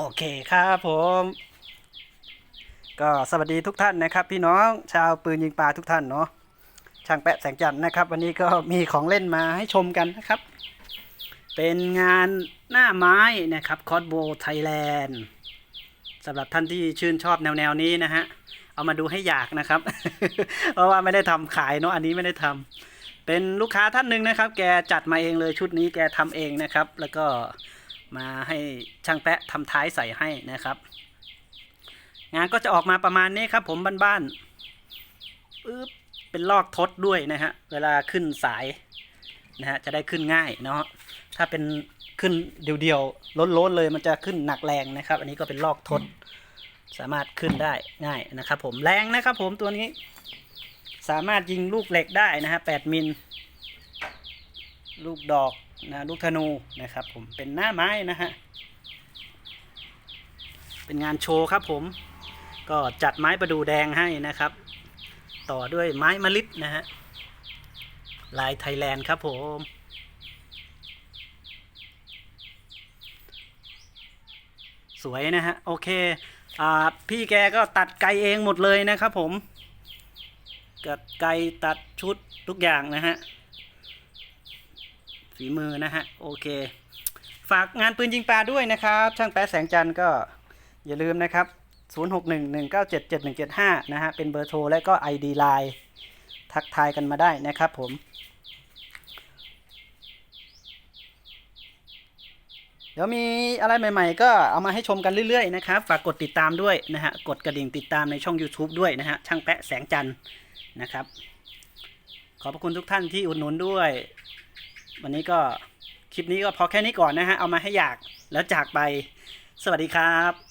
โอเคครับผม ก็สวัสดีทุกท่านนะครับ พี่น้องชาวปืนยิงปลาทุกท่านเนาะช่างแปะแสงจันทร์นะครับ วันนี้ก็มีของเล่นมาให้ชมกันนะครับ เป็นงานหน้าไม้นะครับคอสโบไทยแลนด์สำหรับท่านที่ชื่นชอบแนวแนวๆนี้นะฮะเอามาดูให้อยากนะครับ เพราะว่าไม่ได้ทำขายเนาะอันนี้ไม่ได้ทำเป็นลูกค้าท่านหนึ่งนะครับ แกจัดมาเองเลยชุดนี้แกทำเองนะครับ แล้วก็ มาให้ช่างแปะทำท้ายใส่ให้นะครับ งานก็จะออกมาประมาณนี้ครับ ผมบ้านๆปึ๊บเป็นลอกทดด้วยนะฮะเวลาขึ้นสายนะฮะจะได้ขึ้นง่ายเนาะถ้าเป็นขึ้นเดียวๆล้นๆเลยมันจะขึ้นหนักแรงนะครับ อันนี้ก็เป็นลอกทด สามารถขึ้นได้ง่ายนะครับ ผมแรงนะครับ ผมตัวนี้ สามารถยิงลูกเหล็กได้นะฮะ8มิล ลูกดอก นะลูกธนูนะครับผมเป็นหน้าไม้นะฮะเป็นงานโชว์ครับผมก็จัดไม้ประดูแดงให้นะครับ ต่อด้วยไม้มะลิดนะฮะลายไทยแลนด์ครับผมสวยนะฮะโอเคอ่าพี่แกก็ตัดไกเองหมดเลยนะครับผมกัดไกตัดชุดทุกอย่างนะฮะ ฝีมือนะฮะ โอเค ฝากงานปืนยิงปลาด้วยนะครับ ช่างแป๊ะแสงจันทร์ก็อย่าลืมนะครับ 0611977175 นะฮะ เป็นเบอร์โทรและก็ ID Line ทักทายกันมาได้นะครับผม เดี๋ยวมีอะไรใหม่ ๆ ก็เอามาให้ชมกันเรื่อยๆนะครับ ฝากกดติดตามด้วยนะฮะ กดกระดิ่งติดตามในช่อง YouTube ด้วยนะฮะ ช่างแปะแสงจันทร์นะครับ ขอบพระคุณทุกท่านที่อุดหนุนด้วย วันนี้ก็คลิปนี้ก็พอแค่นี้ก่อนนะฮะ เอามาให้อยากแล้วจากไป สวัสดีครับ